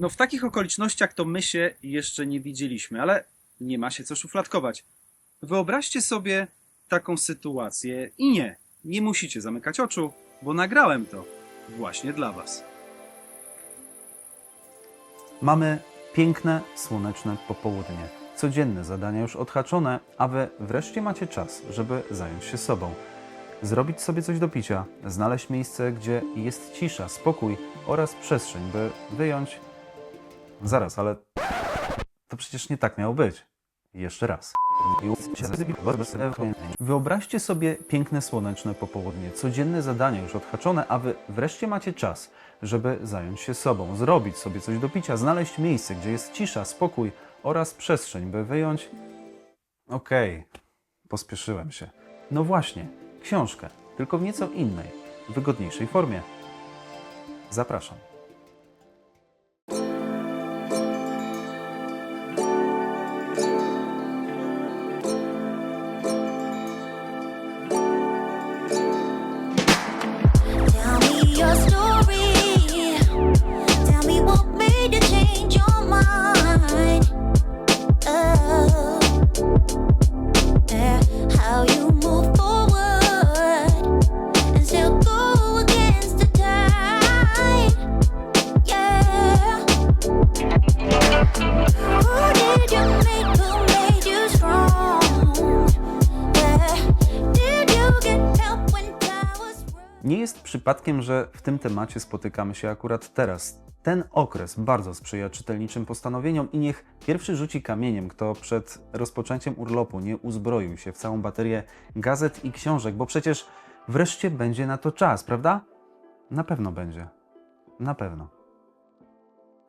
No w takich okolicznościach to my się jeszcze nie widzieliśmy, ale nie ma się co szufladkować. Wyobraźcie sobie taką sytuację i nie, nie musicie zamykać oczu, bo nagrałem to właśnie dla was. Mamy piękne, słoneczne popołudnie. Codzienne zadania już odhaczone, a wy wreszcie macie czas, żeby zająć się sobą. Zrobić sobie coś do picia, znaleźć miejsce, gdzie jest cisza, spokój oraz przestrzeń, by wyjąć. Zaraz, ale to przecież nie tak miało być. Jeszcze raz. Wyobraźcie sobie piękne słoneczne popołudnie, codzienne zadania już odhaczone, a wy wreszcie macie czas, żeby zająć się sobą, zrobić sobie coś do picia, znaleźć miejsce, gdzie jest cisza, spokój oraz przestrzeń, by wyjąć. Okej, pospieszyłem się. No właśnie, książkę, tylko w nieco innej, wygodniejszej formie. Zapraszam. Przypadkiem, że w tym temacie spotykamy się akurat teraz. Ten okres bardzo sprzyja czytelniczym postanowieniom i niech pierwszy rzuci kamieniem, kto przed rozpoczęciem urlopu nie uzbroił się w całą baterię gazet i książek, bo przecież wreszcie będzie na to czas, prawda? Na pewno będzie. Na pewno.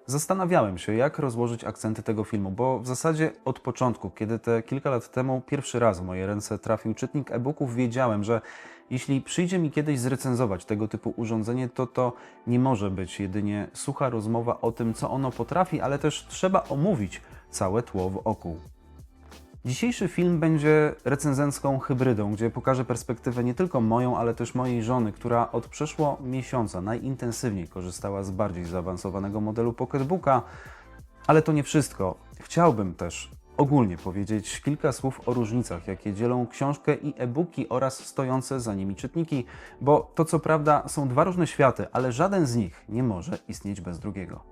Zastanawiałem się, jak rozłożyć akcenty tego filmu, bo w zasadzie od początku, kiedy te kilka lat temu pierwszy raz w moje ręce trafił czytnik e-booków, wiedziałem, że jeśli przyjdzie mi kiedyś zrecenzować tego typu urządzenie, to to nie może być jedynie sucha rozmowa o tym, co ono potrafi, ale też trzeba omówić całe tło wokół. Dzisiejszy film będzie recenzencką hybrydą, gdzie pokażę perspektywę nie tylko moją, ale też mojej żony, która od przeszło miesiąca najintensywniej korzystała z bardziej zaawansowanego modelu Pocketbooka. Ale to nie wszystko. Chciałbym też ogólnie powiedzieć kilka słów o różnicach, jakie dzielą książkę i e-booki oraz stojące za nimi czytniki, bo to co prawda są dwa różne światy, ale żaden z nich nie może istnieć bez drugiego.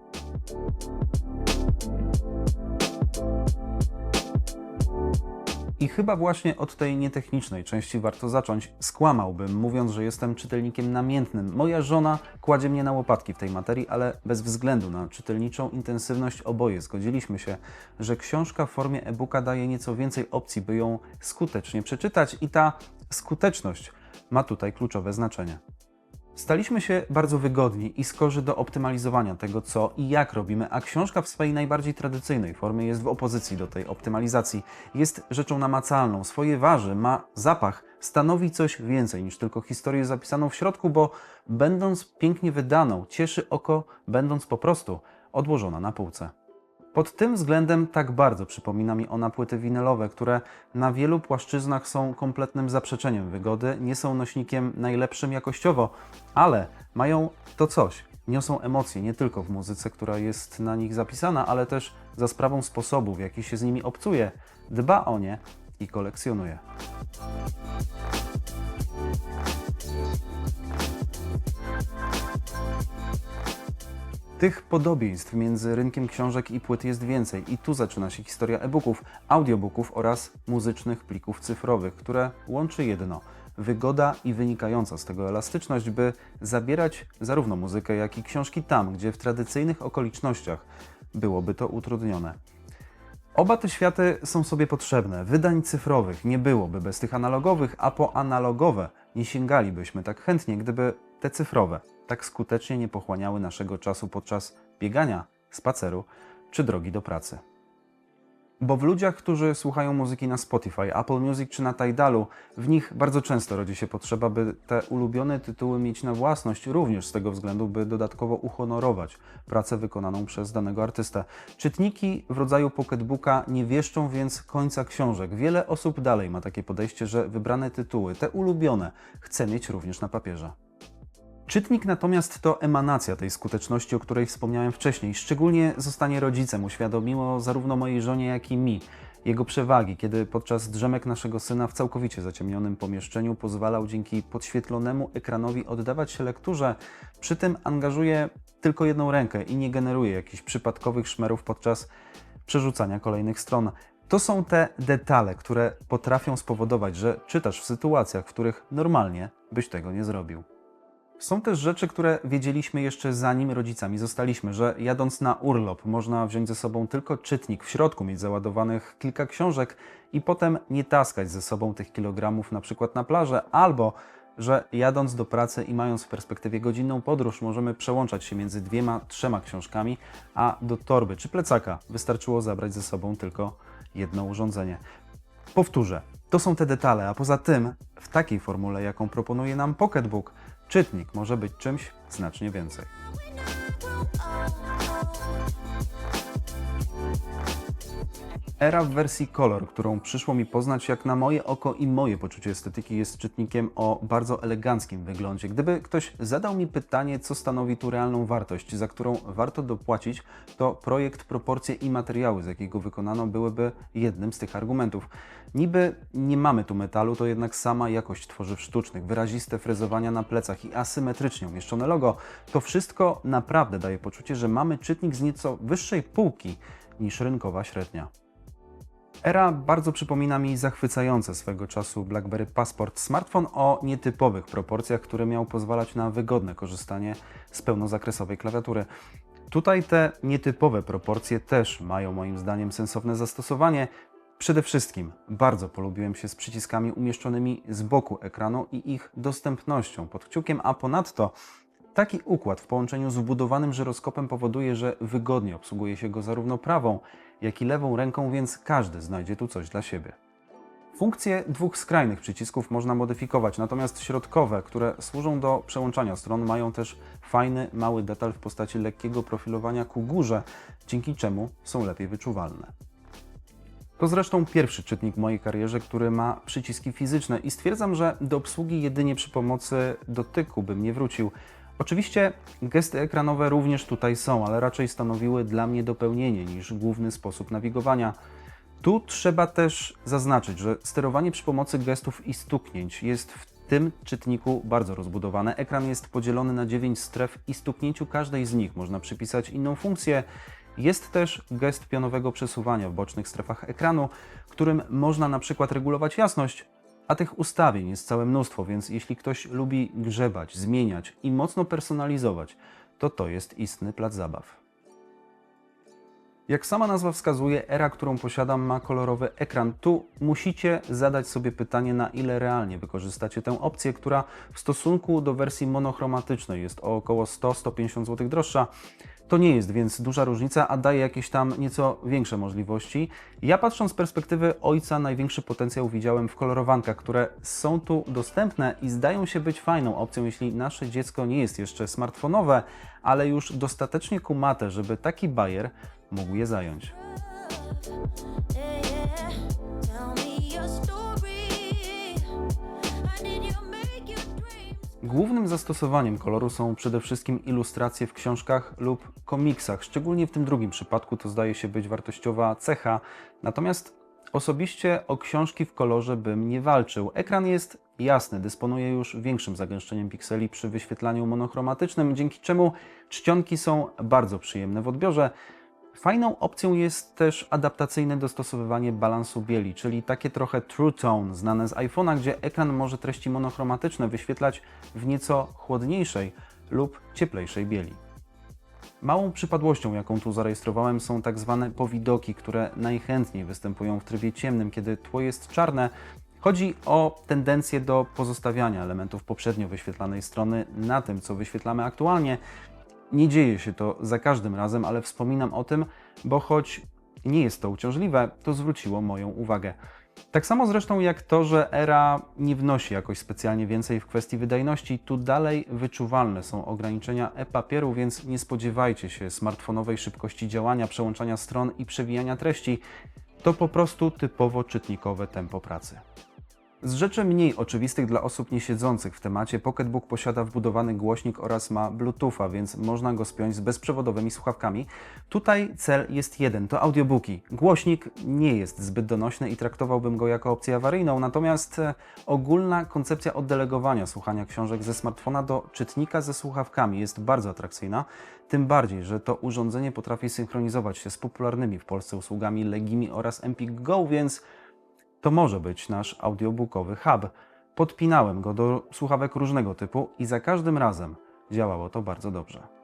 I chyba właśnie od tej nietechnicznej części warto zacząć. Skłamałbym, mówiąc, że jestem czytelnikiem namiętnym. Moja żona kładzie mnie na łopatki w tej materii, ale bez względu na czytelniczą intensywność oboje zgodziliśmy się, że książka w formie e-booka daje nieco więcej opcji, by ją skutecznie przeczytać i ta skuteczność ma tutaj kluczowe znaczenie. Staliśmy się bardzo wygodni i skorzy do optymalizowania tego, co i jak robimy, a książka w swojej najbardziej tradycyjnej formie jest w opozycji do tej optymalizacji. Jest rzeczą namacalną, swoje waży, ma zapach, stanowi coś więcej niż tylko historię zapisaną w środku, bo będąc pięknie wydaną, cieszy oko, będąc po prostu odłożona na półce. Pod tym względem tak bardzo przypomina mi ona płyty winylowe, które na wielu płaszczyznach są kompletnym zaprzeczeniem wygody, nie są nośnikiem najlepszym jakościowo, ale mają to coś. Niosą emocje nie tylko w muzyce, która jest na nich zapisana, ale też za sprawą sposobu, w jaki się z nimi obcuje, dba o nie i kolekcjonuje. Tych podobieństw między rynkiem książek i płyt jest więcej i tu zaczyna się historia e-booków, audiobooków oraz muzycznych plików cyfrowych, które łączy jedno wygoda i wynikająca z tego elastyczność, by zabierać zarówno muzykę, jak i książki tam, gdzie w tradycyjnych okolicznościach byłoby to utrudnione. Oba te światy są sobie potrzebne. Wydań cyfrowych nie byłoby bez tych analogowych, a po analogowe nie sięgalibyśmy tak chętnie, gdyby te cyfrowe tak skutecznie nie pochłaniały naszego czasu podczas biegania, spaceru czy drogi do pracy. Bo w ludziach, którzy słuchają muzyki na Spotify, Apple Music czy na Tidalu, w nich bardzo często rodzi się potrzeba, by te ulubione tytuły mieć na własność, również z tego względu, by dodatkowo uhonorować pracę wykonaną przez danego artystę. Czytniki w rodzaju pocketbooka nie wieszczą więc końca książek. Wiele osób dalej ma takie podejście, że wybrane tytuły, te ulubione, chce mieć również na papierze. Czytnik natomiast to emanacja tej skuteczności, o której wspomniałem wcześniej. Szczególnie zostanie rodzicem uświadomiło zarówno mojej żonie, jak i mi jego przewagi, kiedy podczas drzemek naszego syna w całkowicie zaciemnionym pomieszczeniu pozwalał dzięki podświetlonemu ekranowi oddawać się lekturze, przy tym angażuje tylko jedną rękę i nie generuje jakichś przypadkowych szmerów podczas przerzucania kolejnych stron. To są te detale, które potrafią spowodować, że czytasz w sytuacjach, w których normalnie byś tego nie zrobił. Są też rzeczy, które wiedzieliśmy jeszcze zanim rodzicami zostaliśmy, że jadąc na urlop można wziąć ze sobą tylko czytnik, w środku mieć załadowanych kilka książek i potem nie taskać ze sobą tych kilogramów na przykład na plażę, albo że jadąc do pracy i mając w perspektywie godzinną podróż możemy przełączać się między dwiema, trzema książkami, a do torby czy plecaka wystarczyło zabrać ze sobą tylko jedno urządzenie. Powtórzę, to są te detale, a poza tym w takiej formule, jaką proponuje nam Pocketbook, czytnik może być czymś znacznie więcej. Era w wersji Color, którą przyszło mi poznać jak na moje oko i moje poczucie estetyki, jest czytnikiem o bardzo eleganckim wyglądzie. Gdyby ktoś zadał mi pytanie, co stanowi tu realną wartość, za którą warto dopłacić, to projekt, proporcje i materiały, z jakiego wykonano, byłyby jednym z tych argumentów. Niby nie mamy tu metalu, to jednak sama jakość tworzyw sztucznych, wyraziste frezowania na plecach i asymetrycznie umieszczone logo, to wszystko naprawdę daje poczucie, że mamy czytnik z nieco wyższej półki niż rynkowa średnia. Era bardzo przypomina mi zachwycające swego czasu BlackBerry Passport, smartfon o nietypowych proporcjach, który miał pozwalać na wygodne korzystanie z pełnozakresowej klawiatury. Tutaj te nietypowe proporcje też mają moim zdaniem sensowne zastosowanie. Przede wszystkim bardzo polubiłem się z przyciskami umieszczonymi z boku ekranu i ich dostępnością pod kciukiem, a ponadto Taki układ w połączeniu z wbudowanym żyroskopem powoduje, że wygodnie obsługuje się go zarówno prawą, jak i lewą ręką, więc każdy znajdzie tu coś dla siebie. Funkcje dwóch skrajnych przycisków można modyfikować, natomiast środkowe, które służą do przełączania stron, mają też fajny, mały detal w postaci lekkiego profilowania ku górze, dzięki czemu są lepiej wyczuwalne. To zresztą pierwszy czytnik w mojej karierze, który ma przyciski fizyczne i stwierdzam, że do obsługi jedynie przy pomocy dotyku bym nie wrócił. Oczywiście gesty ekranowe również tutaj są, ale raczej stanowiły dla mnie dopełnienie niż główny sposób nawigowania. Tu trzeba też zaznaczyć, że sterowanie przy pomocy gestów i stuknięć jest w tym czytniku bardzo rozbudowane. Ekran jest podzielony na 9 stref i stuknięciu każdej z nich można przypisać inną funkcję. Jest też gest pionowego przesuwania w bocznych strefach ekranu, którym można na przykład regulować jasność, a tych ustawień jest całe mnóstwo, więc jeśli ktoś lubi grzebać, zmieniać i mocno personalizować, to to jest istny plac zabaw. Jak sama nazwa wskazuje, era, którą posiadam, ma kolorowy ekran. Tu musicie zadać sobie pytanie, na ile realnie wykorzystacie tę opcję, która w stosunku do wersji monochromatycznej jest o około 100-150 zł droższa. To nie jest więc duża różnica, a daje jakieś tam nieco większe możliwości. Ja patrząc z perspektywy ojca, największy potencjał widziałem w kolorowankach, które są tu dostępne i zdają się być fajną opcją, jeśli nasze dziecko nie jest jeszcze smartfonowe, ale już dostatecznie kumate, żeby taki bajer mógł je zająć. Głównym zastosowaniem koloru są przede wszystkim ilustracje w książkach lub komiksach. Szczególnie w tym drugim przypadku to zdaje się być wartościowa cecha. Natomiast osobiście o książki w kolorze bym nie walczył. Ekran jest jasny, dysponuje już większym zagęszczeniem pikseli przy wyświetlaniu monochromatycznym, dzięki czemu czcionki są bardzo przyjemne w odbiorze. Fajną opcją jest też adaptacyjne dostosowywanie balansu bieli, czyli takie trochę True Tone znane z iPhone'a, gdzie ekran może treści monochromatyczne wyświetlać w nieco chłodniejszej lub cieplejszej bieli. Małą przypadłością, jaką tu zarejestrowałem, są tak zwane powidoki, które najchętniej występują w trybie ciemnym, kiedy tło jest czarne. Chodzi o tendencję do pozostawiania elementów poprzednio wyświetlanej strony na tym, co wyświetlamy aktualnie. Nie dzieje się to za każdym razem, ale wspominam o tym, bo choć nie jest to uciążliwe, to zwróciło moją uwagę. Tak samo zresztą jak to, że era nie wnosi jakoś specjalnie więcej w kwestii wydajności, tu dalej wyczuwalne są ograniczenia e-papieru, więc nie spodziewajcie się smartfonowej szybkości działania, przełączania stron i przewijania treści. To po prostu typowo czytnikowe tempo pracy. Z rzeczy mniej oczywistych dla osób niesiedzących w temacie, Pocketbook posiada wbudowany głośnik oraz ma Bluetootha, więc można go spiąć z bezprzewodowymi słuchawkami. Tutaj cel jest jeden, to audiobooki. Głośnik nie jest zbyt donośny i traktowałbym go jako opcję awaryjną, natomiast e, ogólna koncepcja oddelegowania słuchania książek ze smartfona do czytnika ze słuchawkami jest bardzo atrakcyjna, tym bardziej, że to urządzenie potrafi synchronizować się z popularnymi w Polsce usługami Legimi oraz Empik Go, więc to może być nasz audiobookowy hub. Podpinałem go do słuchawek różnego typu i za każdym razem działało to bardzo dobrze.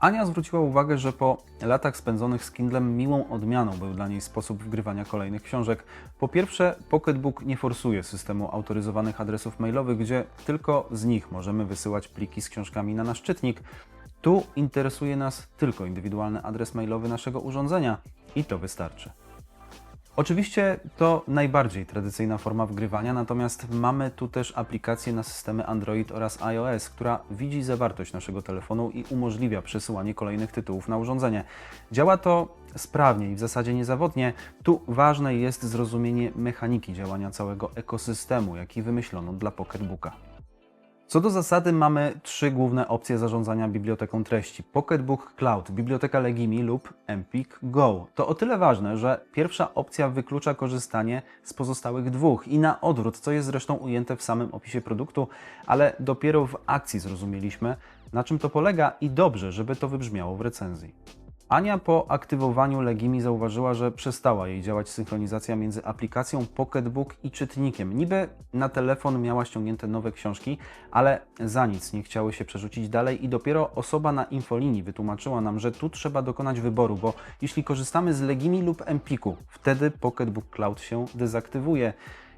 Ania zwróciła uwagę, że po latach spędzonych z Kindlem miłą odmianą był dla niej sposób wgrywania kolejnych książek. Po pierwsze, Pocketbook nie forsuje systemu autoryzowanych adresów mailowych, gdzie tylko z nich możemy wysyłać pliki z książkami na nasz czytnik. Tu interesuje nas tylko indywidualny adres mailowy naszego urządzenia i to wystarczy. Oczywiście to najbardziej tradycyjna forma wgrywania, natomiast mamy tu też aplikację na systemy Android oraz iOS, która widzi zawartość naszego telefonu i umożliwia przesyłanie kolejnych tytułów na urządzenie. Działa to sprawnie i w zasadzie niezawodnie. Tu ważne jest zrozumienie mechaniki działania całego ekosystemu, jaki wymyślono dla Pocketbooka. Co do zasady mamy trzy główne opcje zarządzania biblioteką treści. Pocketbook Cloud, biblioteka Legimi lub Empik Go. To o tyle ważne, że pierwsza opcja wyklucza korzystanie z pozostałych dwóch i na odwrót, co jest zresztą ujęte w samym opisie produktu, ale dopiero w akcji zrozumieliśmy, na czym to polega i dobrze, żeby to wybrzmiało w recenzji. Ania po aktywowaniu Legimi zauważyła, że przestała jej działać synchronizacja między aplikacją Pocketbook i czytnikiem. Niby na telefon miała ściągnięte nowe książki, ale za nic nie chciały się przerzucić dalej i dopiero osoba na infolinii wytłumaczyła nam, że tu trzeba dokonać wyboru, bo jeśli korzystamy z Legimi lub Empiku, wtedy Pocketbook Cloud się dezaktywuje.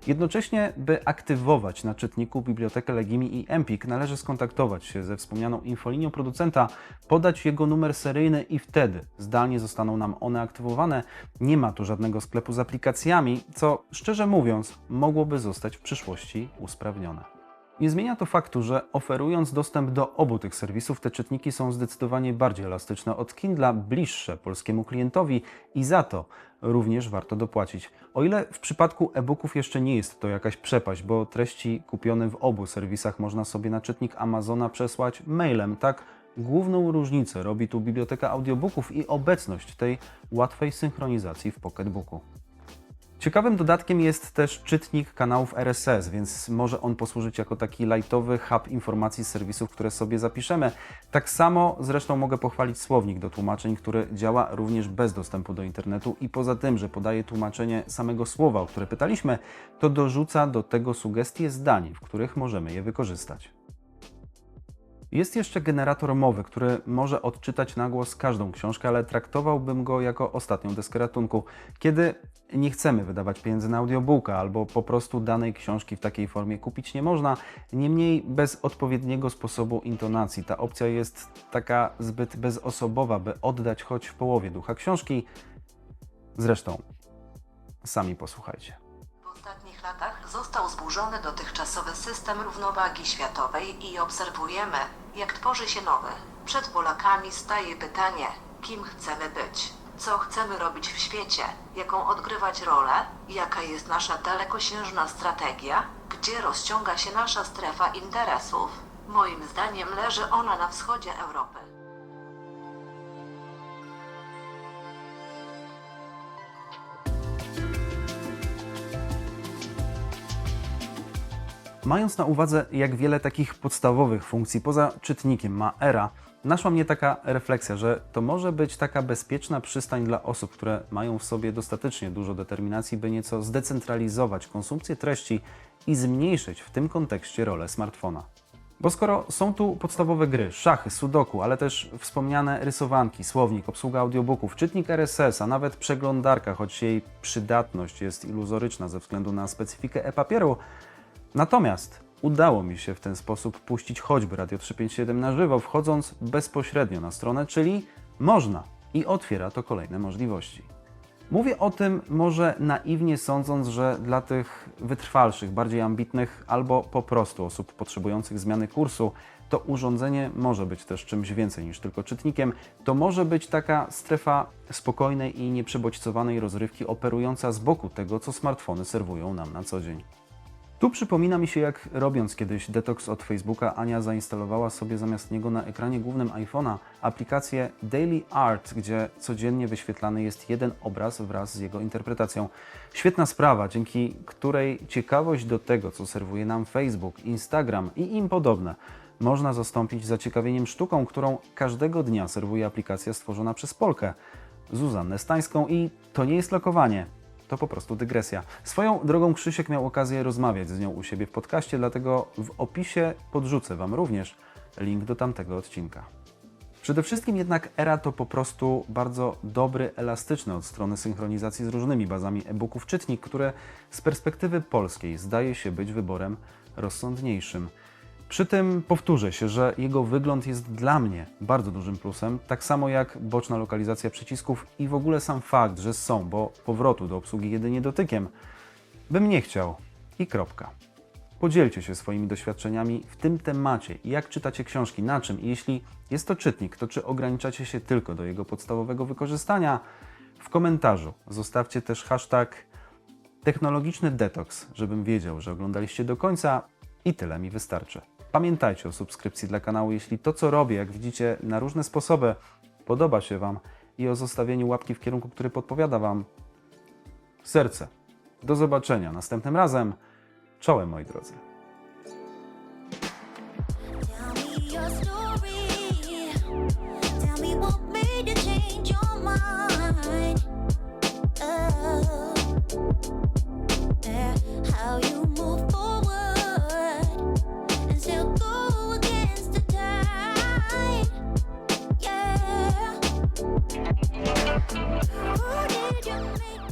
Jednocześnie, by aktywować na czytniku bibliotekę Legimi i Empik, należy skontaktować się ze wspomnianą infolinią producenta, podać jego numer seryjny i wtedy zdalnie zostaną nam one aktywowane. Nie ma tu żadnego sklepu z aplikacjami, co szczerze mówiąc mogłoby zostać w przyszłości usprawnione. Nie zmienia to faktu, że oferując dostęp do obu tych serwisów, te czytniki są zdecydowanie bardziej elastyczne od Kindla, bliższe polskiemu klientowi i za to również warto dopłacić. O ile w przypadku e-booków jeszcze nie jest to jakaś przepaść, bo treści kupione w obu serwisach można sobie na czytnik Amazona przesłać mailem, tak główną różnicę robi tu biblioteka audiobooków i obecność tej łatwej synchronizacji w Pocketbooku. Ciekawym dodatkiem jest też czytnik kanałów RSS, więc może on posłużyć jako taki lightowy hub informacji z serwisów, które sobie zapiszemy. Tak samo zresztą mogę pochwalić słownik do tłumaczeń, który działa również bez dostępu do internetu i poza tym, że podaje tłumaczenie samego słowa, o które pytaliśmy, to dorzuca do tego sugestie zdań, w których możemy je wykorzystać. Jest jeszcze generator mowy, który może odczytać na głos każdą książkę, ale traktowałbym go jako ostatnią deskę ratunku. Kiedy nie chcemy wydawać pieniędzy na audiobooka albo po prostu danej książki w takiej formie kupić nie można, niemniej bez odpowiedniego sposobu intonacji ta opcja jest taka zbyt bezosobowa, by oddać choć w połowie ducha książki. Zresztą, sami posłuchajcie. Latach został zburzony dotychczasowy system równowagi światowej i obserwujemy, jak tworzy się nowy. Przed Polakami staje pytanie, kim chcemy być, co chcemy robić w świecie, jaką odgrywać rolę, jaka jest nasza dalekosiężna strategia, gdzie rozciąga się nasza strefa interesów. Moim zdaniem leży ona na wschodzie Europy. Mając na uwadze, jak wiele takich podstawowych funkcji poza czytnikiem ma Era, naszła mnie taka refleksja, że to może być taka bezpieczna przystań dla osób, które mają w sobie dostatecznie dużo determinacji, by nieco zdecentralizować konsumpcję treści i zmniejszyć w tym kontekście rolę smartfona. Bo skoro są tu podstawowe gry, szachy, sudoku, ale też wspomniane rysowanki, słownik, obsługa audiobooków, czytnik RSS, a nawet przeglądarka, choć jej przydatność jest iluzoryczna ze względu na specyfikę e-papieru, Natomiast udało mi się w ten sposób puścić choćby Radio 357 na żywo, wchodząc bezpośrednio na stronę, czyli można i otwiera to kolejne możliwości. Mówię o tym może naiwnie sądząc, że dla tych wytrwalszych, bardziej ambitnych albo po prostu osób potrzebujących zmiany kursu to urządzenie może być też czymś więcej niż tylko czytnikiem. To może być taka strefa spokojnej i nieprzebodźcowanej rozrywki operująca z boku tego, co smartfony serwują nam na co dzień. Tu przypomina mi się, jak robiąc kiedyś detoks od Facebooka, Ania zainstalowała sobie zamiast niego na ekranie głównym iPhone'a aplikację Daily Art, gdzie codziennie wyświetlany jest jeden obraz wraz z jego interpretacją. Świetna sprawa, dzięki której ciekawość do tego, co serwuje nam Facebook, Instagram i im podobne, można zastąpić zaciekawieniem sztuką, którą każdego dnia serwuje aplikacja stworzona przez Polkę, Zuzannę Stańską i to nie jest lokowanie. To po prostu dygresja. Swoją drogą Krzysiek miał okazję rozmawiać z nią u siebie w podcaście, dlatego w opisie podrzucę Wam również link do tamtego odcinka. Przede wszystkim jednak Era to po prostu bardzo dobry, elastyczny od strony synchronizacji z różnymi bazami e-booków czytnik, które z perspektywy polskiej zdaje się być wyborem rozsądniejszym. Przy tym powtórzę się, że jego wygląd jest dla mnie bardzo dużym plusem, tak samo jak boczna lokalizacja przycisków i w ogóle sam fakt, że są, bo powrotu do obsługi jedynie dotykiem, bym nie chciał. I kropka. Podzielcie się swoimi doświadczeniami w tym temacie. Jak czytacie książki, na czym? I jeśli jest to czytnik, to czy ograniczacie się tylko do jego podstawowego wykorzystania? W komentarzu zostawcie też hashtag technologiczny detoks, żebym wiedział, że oglądaliście do końca i tyle mi wystarczy. Pamiętajcie o subskrypcji dla kanału, jeśli to, co robię, jak widzicie, na różne sposoby podoba się Wam i o zostawieniu łapki w kierunku, który podpowiada Wam serce. Do zobaczenia następnym razem. Czołem, moi drodzy. how you Who did you make?